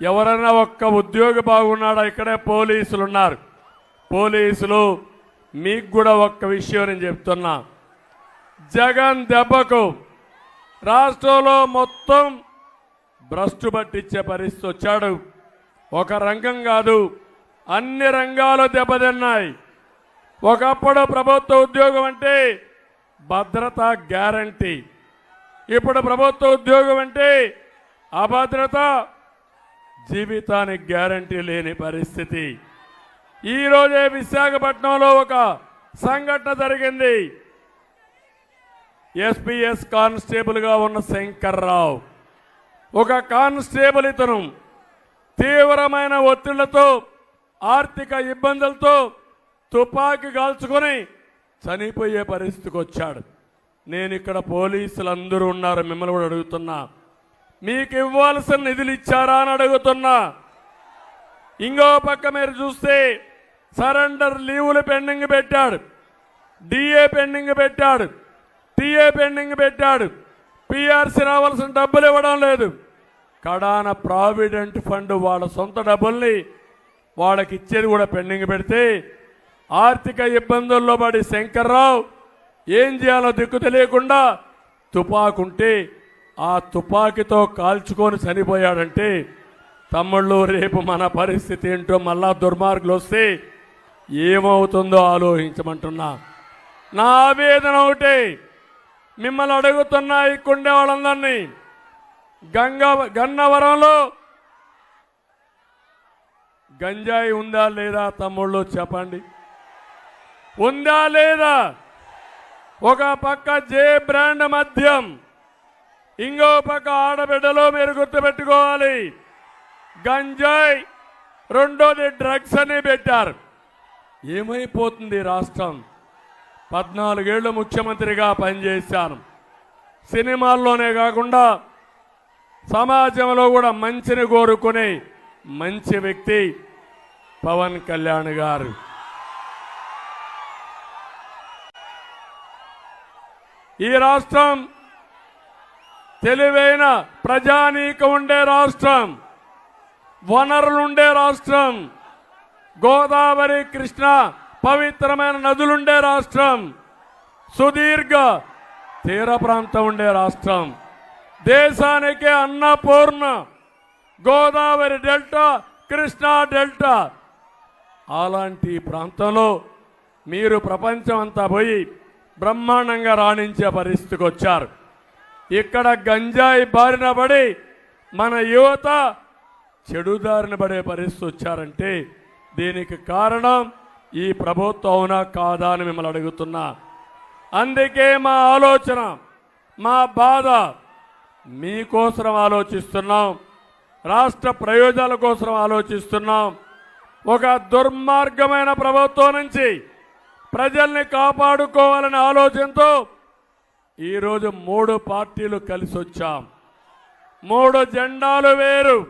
ఎవరైనా ఒక్క ఉద్యోగి బాగున్నాడా? ఇక్కడే పోలీసులు ఉన్నారు పోలీసులు మీకు కూడా ఒక్క విషయం నేను చెప్తున్నా. జగన్ దెబ్బకు రాష్ట్రంలో మొత్తం భ్రష్టు పట్టించే పరిస్థితి వచ్చాడు. ఒక రంగం కాదు అన్ని రంగాలు దెబ్బతిన్నాయి. ఒకప్పుడు ప్రభుత్వ ఉద్యోగం అంటే భద్రత గ్యారంటీ. ఇప్పుడు ప్రభుత్వ ఉద్యోగం అంటే అభద్రత జీవితానికి గ్యారంటీ లేని పరిస్థితి. ఈరోజే విశాఖపట్నంలో ఒక సంఘటన జరిగింది. ఎస్పీఎస్ కానిస్టేబుల్గా ఉన్న శంకర్రావు. ఒక కానిస్టేబుల్ ఇతను తీవ్రమైన ఒత్తిళ్ళతో ఆర్థిక ఇబ్బందులతో తుపాకీ కాల్చుకొని చనిపోయే పరిస్థితికి వచ్చాడు నేను ఇక్కడ పోలీసులు అందరూ ఉన్నారు మిమ్మల్ని కూడా అడుగుతున్నా. మీకు ఇవ్వాల్సిన నిధులు ఇచ్చారా అని అడుగుతున్నా. ఇంకో పక్క మీరు చూస్తే సరెండర్ లీవులు పెండింగ్ పెట్టాడు డిఏ పెండింగ్ పెట్టాడు టీఏ పెండింగ్ పెట్టాడు పిఆర్సి రావాల్సిన డబ్బులు ఇవ్వడం లేదు. కడాన ప్రావిడెంట్ ఫండ్ వాళ్ళ సొంత డబ్బుల్ని వాళ్ళకి ఇచ్చేది కూడా పెండింగ్ పెడితే ఆర్థిక ఇబ్బందుల్లో పడి శంకర్రావు ఏం చేయాలో దిక్కు తెలియకుండా తుపాకుంటే ఆ తుపాకీతో కాల్చుకొని చనిపోయాడంటే తమ్ముళ్ళు రేపు మన పరిస్థితి ఏంటో మళ్ళా దుర్మార్గులు వస్తే ఏమవుతుందో ఆలోచించమంటున్నా. నా ఆవేదన ఒకటే మిమ్మల్ని అడుగుతున్నా ఇక్కడే వాళ్ళందరినీ. గంగ గన్నవరంలో గంజాయి ఉందా లేదా తమ్ముళ్ళు చెప్పండి. ఉందా లేదా? ఒక పక్క జే బ్రాండ్ మద్యం ఇంకో పక్క ఆడబిడ్డలో మీరు గుర్తుపెట్టుకోవాలి. గంజాయి రెండోది డ్రగ్స్ అని పెట్టారు. ఏమైపోతుంది ఈ రాష్ట్రం? పద్నాలుగేళ్ళు ముఖ్యమంత్రిగా పనిచేశాను. సినిమాల్లోనే కాకుండా సమాజంలో కూడా మంచిని కోరుకునే మంచి వ్యక్తి పవన్ కళ్యాణ్ గారు. ఈ రాష్ట్రం తెలివైన ప్రజానీకం ఉండే రాష్ట్రం వనరులుండే రాష్ట్రం గోదావరి కృష్ణ పవిత్రమైన నదులుండే రాష్ట్రం సుదీర్ఘ తీర ప్రాంతం ఉండే రాష్ట్రం. దేశానికి అన్నపూర్ణ గోదావరి డెల్టా కృష్ణా డెల్టా. అలాంటి ప్రాంతంలో మీరు ప్రపంచం అంతా పోయి బ్రహ్మాండంగా రాణించే పరిస్థితికి వచ్చారు. ఇక్కడ గంజాయి బారిన పడి మన యువత చెడుదారిన పడే పరిస్థితి వచ్చారంటే దీనికి కారణం ఈ ప్రభుత్వం అవునా కాదా అని మిమ్మల్ని అడుగుతున్నా. అందుకే మా ఆలోచన మా బాధ మీకోసం ఆలోచిస్తున్నాం రాష్ట్ర ప్రయోజనాల కోసం ఆలోచిస్తున్నాం. ఒక దుర్మార్గమైన ప్రభుత్వం నుంచి ప్రజల్ని కాపాడుకోవాలనే ఆలోచనతో ఈరోజు మూడు పార్టీలు కలిసి వచ్చాం మూడు జెండాలు వేరు.